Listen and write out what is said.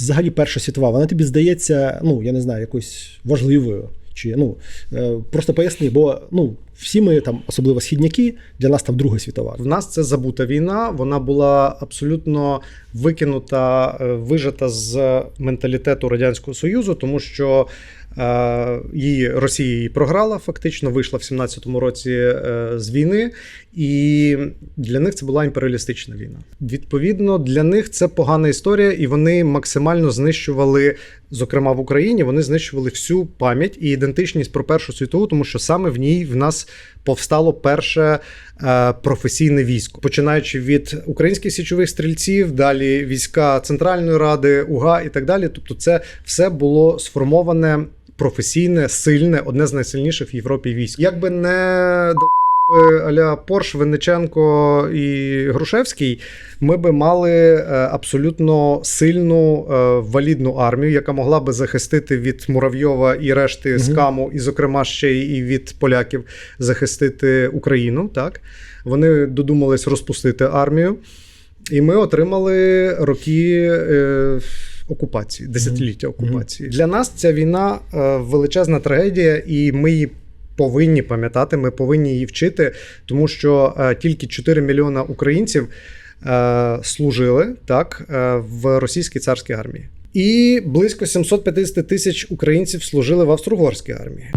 взагалі Перша світова, вона тобі здається, ну я не знаю, якоюсь важливою. Чи ну е, просто поясни, бо ну всі ми там, особливо східняки, для нас там Друга світова. В нас це забута війна. Вона була абсолютно викинута, вижита вижата з менталітету радянського союзу, тому що е, її Росія її програла, фактично вийшла в 17-му році е, з війни, і для них це була імперіалістична війна. Відповідно, для них це погана історія, і вони максимально знищували, зокрема в Україні, вони знищували всю пам'ять і ідентичність про Першу світову, тому що саме в ній в нас повстало перше е, професійне військо, починаючи від українських січових стрільців, далі війська Центральної Ради, УГА і так далі. Тобто, це все було сформоване професійне, сильне, одне з найсильніших в Європі військ. Якби не аля Порш, Винниченко і Грушевський, ми би мали е, абсолютно сильну е, валідну армію, яка могла би захистити від Муравйова і решти Мгм. І, зокрема, ще і від поляків захистити Україну. Так вони додумались розпустити армію, і ми отримали роки. Окупації, десятиліття окупації. Для нас ця війна е, величезна трагедія, і ми її повинні пам'ятати, ми повинні її вчити, тому що е, тільки 4 мільйона українців е, служили так е, в російській царській армії. І близько 750 тисяч українців служили в австро-угорській армії.